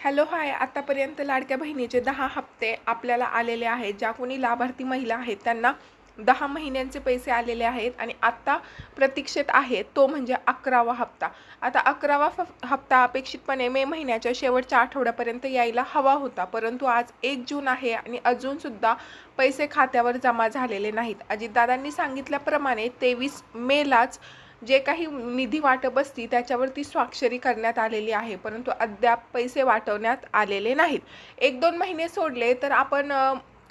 Hello hi. आतापर्यंत लाडक्या बहिणीचे दहा हप्ते आपल्याला आलेले आहेत. ज्या कोणी लाभार्थी महिला आहेत त्यांना दहा महिन्यांचे पैसे आलेले आहेत आणि आत्ता प्रतीक्षेत आहे तो म्हणजे अकरावा हप्ता. आता अकरावा फ हप्ता अपेक्षितपणे मे महिन्याच्या शेवटच्या आठवड्यापर्यंत यायला हवा होता. परंतु आज एक जून आहे आणि अजूनसुद्धा पैसे खात्यावर जमा झालेले नाहीत. अजितदादांनी सांगितल्याप्रमाणे तेवीस मेलाच जे काही निधी वाटप असती त्याच्यावरती स्वाक्षरी करण्यात आलेली आहे. परंतु अद्याप पैसे वाटवण्यात आलेले नाहीत. एक दोन महिने सोडले तर आपण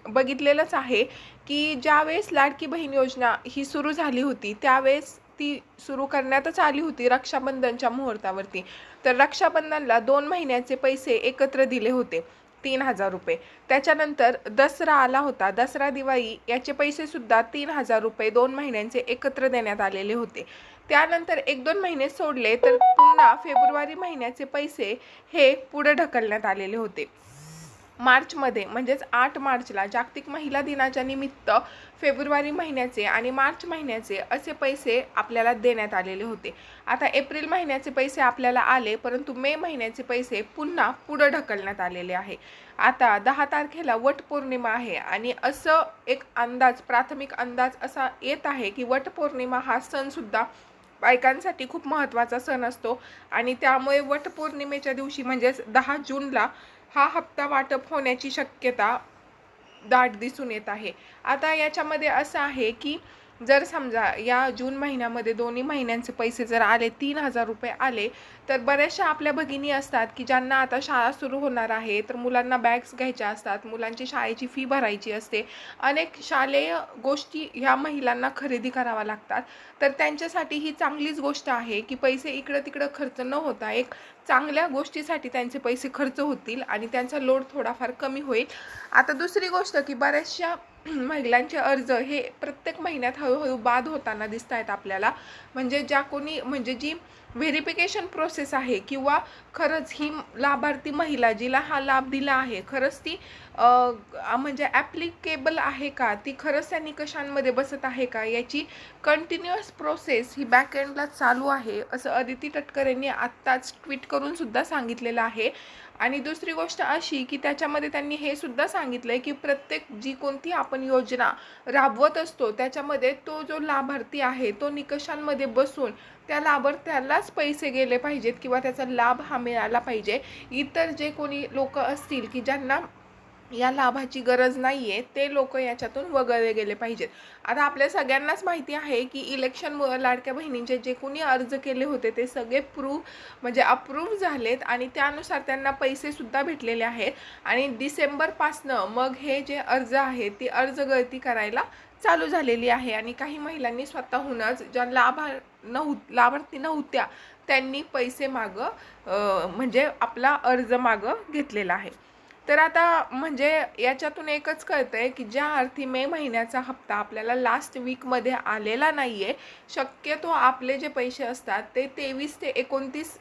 बघितलेलंच आहे की ज्यावेळेस लाडकी बहीण योजना ही सुरू झाली होती त्यावेळेस ती सुरू करण्यातच आली होती रक्षाबंधनच्या मुहूर्तावरती. तर रक्षाबंधनला दोन महिन्याचे पैसे एकत्र दिले होते तीन हजार रुपये. त्याच्यानंतर दसरा आला होता. दसरा दिवाळी याचे पैसेसुद्धा तीन हजार रुपये दोन महिन्यांचे एकत्र देण्यात आलेले होते. त्यानंतर एक दोन महिने सोडले तर पुन्हा फेब्रुवारी महिन्याचे पैसे हे पुढे ढकलण्यात आलेले होते. मार्चमध्ये म्हणजेच आठ मार्चला जागतिक महिला दिनाच्या निमित्त फेब्रुवारी महिन्याचे आणि मार्च महिन्याचे असे पैसे आपल्याला देण्यात आलेले होते. आता एप्रिल महिन्याचे पैसे आपल्याला आले परंतु मे महिन्याचे पैसे पुन्हा पुढं ढकलण्यात आलेले आहे. आता दहा तारखेला वटपौर्णिमा आहे आणि असं एक अंदाज प्राथमिक अंदाज असा येत आहे की वटपौर्णिमा हा सणसुद्धा बायकांसाठी खूप महत्त्वाचा सण असतो. आणि त्यामुळे वटपौर्णिमेच्या दिवशी म्हणजेच दहा जूनला हा हप्ता वाटप होण्याची शक्यता दाट दिसून येत आहे. आता याच्यामध्ये असं आहे की जर समजा या जून महिन्यामध्ये दोन्ही महिन्यांचे पैसे जर आले तीन हजार रुपये आले तर बऱ्याचशा आपल्या भगिनी असतात की ज्यांना आता शाळा सुरू होणार आहे तर मुलांना बॅग्स घ्यायच्या असतात मुलांची शाळेची फी भरायची असते. अनेक शालेय गोष्टी ह्या महिलांना खरेदी कराव्या लागतात. तर त्यांच्यासाठी ही चांगलीच गोष्ट आहे की पैसे इकडं तिकडं खर्च न होता एक चांगल्या गोष्टीसाठी त्यांचे पैसे खर्च होतील आणि त्यांचा लोड थोडाफार कमी होईल. आता दुसरी गोष्ट की बऱ्याचशा महिलांचे अर्ज हे प्रत्येक महिन्यात हळूहळू बाद होताना दिसत आहेत आपल्याला. म्हणजे ज्या कोणी म्हणजे जी व्हेरिफिकेशन प्रोसेस आहे किंवा खरंच ही लाभार्थी महिला जिला हा लाभ दिला आहे खरंच ती म्हणजे ॲप्लिकेबल आहे का? ती खरंच त्या निकषांमध्ये बसत आहे का? याची कंटिन्युअस प्रोसेस ही बॅकएंडला चालू आहे असं अदिती तटकर यांनी आत्ताच ट्विट करूनसुद्धा सांगितलेलं आहे. आणि दुसरी गोष्ट अशी की त्याच्यामध्ये त्यांनी हे सुद्धा सांगितलं आहे की प्रत्येक जी कोणती आपण योजना राबवत असतो त्याच्यामध्ये तो जो लाभार्थी आहे तो निकषांमध्ये बसून त्या लाभार्थ्यालाच पैसे गेले पाहिजेत किंवा त्याचा लाभ हा मिळाला पाहिजे. इतर जे कोणी लोक असतील की ज्यांना या लाभाची गरज नाही आहे ते लोक याच्यातून वगळले गेले पाहिजेत. आता आपल्या सगळ्यांनाच माहिती आहे की इलेक्शनमुळं लाडक्या बहिणींचे जे कोणी अर्ज केले होते ते सगळे प्रूव्ह म्हणजे अप्रूव्ह झालेत आणि त्यानुसार त्यांना पैसेसुद्धा भेटलेले आहेत. आणि डिसेंबरपासनं मग हे जे अर्ज आहेत ती अर्ज गळती करायला चालू झालेली आहे. आणि काही महिलांनी स्वतःहूनच ज्या लाभा नव्ह लाभार्थी नव्हत्या त्यांनी पैसे मागं म्हणजे आपला अर्ज मागं घेतलेला आहे. तर आता म्हणजे याच्यातून एकच कळतंय की ज्या अर्थी मे महिन्याचा हप्ता आपल्याला लास्ट वीकमध्ये आलेला नाही आहे शक्यतो आपले जे पैसे असतात ते तेवीस ते एकोणतीस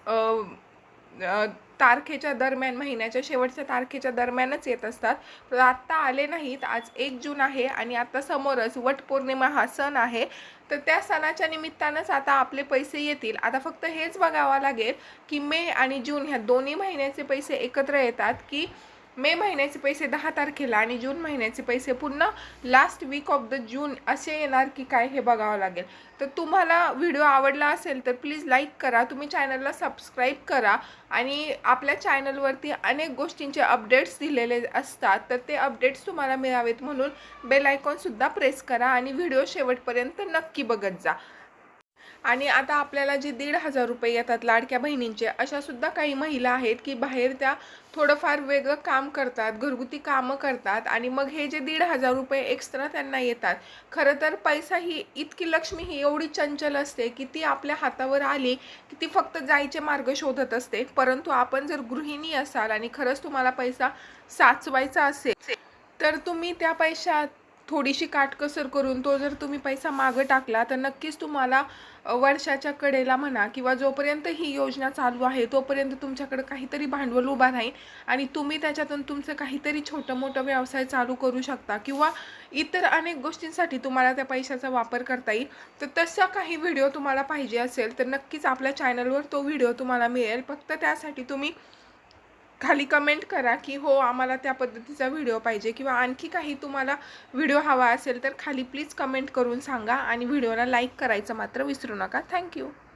तारखेच्या दरम्यान महिन्याच्या शेवटच्या तारखेच्या दरम्यानच येत असतात. तर आत्ता आले नाहीत आज एक जून आहे आणि आता समोरच वटपौर्णिमा हा सण आहे. तर त्या सणाच्या निमित्तानंच आता आपले पैसे येतील. आता फक्त हेच बघावं लागेल की मे आणि जून ह्या दोन्ही महिन्याचे पैसे एकत्र येतात की मे महिन्याचे पैसे दहा तारखेला आणि जून महिन्याचे पैसे पुन्हा last week of the June असे येणार की काय हे बघावं लागेल. तर तुम्हाला व्हिडिओ आवडला असेल तर प्लीज लाईक करा तुम्ही चॅनलला सबस्क्राईब करा आणि आपल्या चॅनलवरती अनेक गोष्टींचे अपडेट्स दिलेले असतात तर ते अपडेट्स तुम्हाला मिळावेत म्हणून बेल आयकॉनसुद्धा प्रेस करा आणि व्हिडिओ शेवटपर्यंत नक्की बघत जा. आणि आता आपल्याला जे दीड हजार रुपये येतात लाडक्या बहिणींचे अशासुद्धा काही महिला आहेत की बाहेर त्या थोडंफार वेगळं काम करतात घरगुती कामं करतात आणि मग हे जे दीड हजार रुपये एक्स्ट्रा त्यांना येतात खरं तर पैसा ही इतकी लक्ष्मी ही एवढी चंचल असते की ती आपल्या हातावर आली की ती फक्त जायचे मार्ग शोधत असते. परंतु आपण जर गृहिणी असाल आणि खरंच तुम्हाला पैसा साचवायचा असेल तर तुम्ही त्या पैशात थोडीशी काटकसर करून तो जर तुम्ही पैसा मागं टाकला तर नक्कीच तुम्हाला वर्षाच्या कडेला म्हणा किंवा जोपर्यंत ही योजना चालू आहे तोपर्यंत तुमच्याकडे काहीतरी भांडवल उभा राहील आणि तुम्ही त्याच्यातून तुमचं काहीतरी छोटं मोठं व्यवसाय चालू करू शकता किंवा इतर अनेक गोष्टींसाठी तुम्हाला त्या पैशाचा वापर करता येईल. तर तसा काही व्हिडिओ तुम्हाला पाहिजे असेल तर नक्कीच आपल्या चॅनलवर तो व्हिडिओ तुम्हाला मिळेल. फक्त त्यासाठी तुम्ही खाली कमेंट करा की हो आम्हाला त्या पद्धतीचा व्हिडिओ पाहिजे किंवा आणखी काही तुम्हाला व्हिडिओ हवा असेल तर खाली प्लीज कमेंट करून सांगा आणि व्हिडिओला लाईक करायचं मात्र विसरू नका. थँक्यू